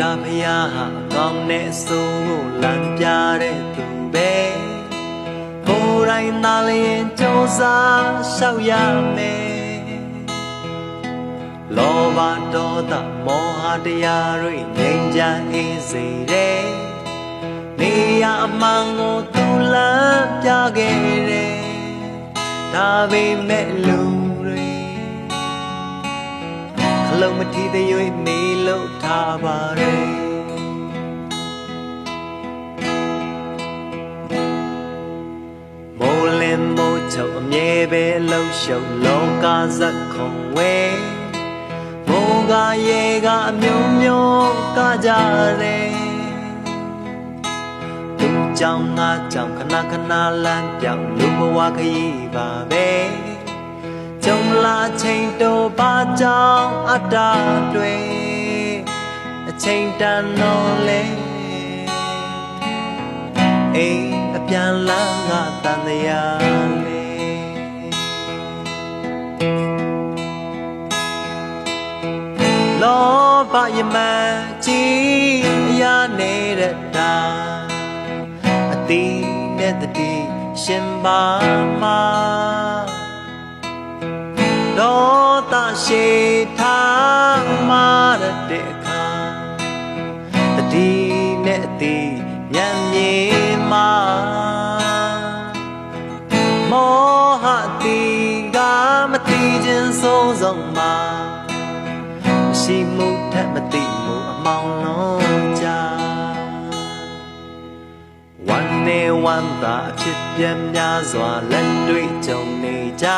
တာဖျားဟာအကောင်းနဲ့အဆိုးကိုလမ်းပြတဲ့သူပဲကိုယ်တိုင်သာလျင်ကြိုးစားရှောက်ရမယ်လောဘဒေါသမောဟတရားတွေငြိမ်းချမ်းအေးစေတဲ့နေရအမှန်ကိုသူလမ်းပြခဲ့တယ်ဒါပေမဲ့လူတွေခ လုံးမထီသေး၍မေးလို့ထားပါရဲ့မိုးလင်းမိုးချုပ်အမြဲပဲအလုံးရှုံလောကဇက်ခုံဝဲမိုးကရေကအမျိုးမျိုးကကြတယ်သူကြောင့်ငါကြောင့်ခဏခဏလမ်းပြောင်းလူဘဝခရီးပါပဲကြုံလာချိန်တော့ဘာ ကြောင့်အတ္တတွေအချိန်တန်တော့လေအိမ်အပြန်လာငါတန်တရားလေလောဘယမကြီးအရာနေတဲ့တာအတိနဲ့တတိရှင်ပါမှာဒေါ တရှိထာမာရတဲ့အခါတတိနဲ့အတိညံမြေမှာမောဟတိကမတိခြင်းဆုံးဆုံးမှာမရှိမှုထက်မတိမှုအမောင်လုံးကြဝန်နေဝန်တာအဖြစ်ပြန်များစွာလက်တွေ့ကြုံနေကြ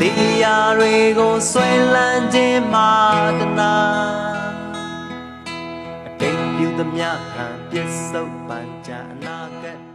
တရားတွေကိုဆွဲလန်းခြင်းမာတနာအတိတ်ပြုသမျှဟန်ပြစ္ဆုတ်ပန်ကြအနာဂတ်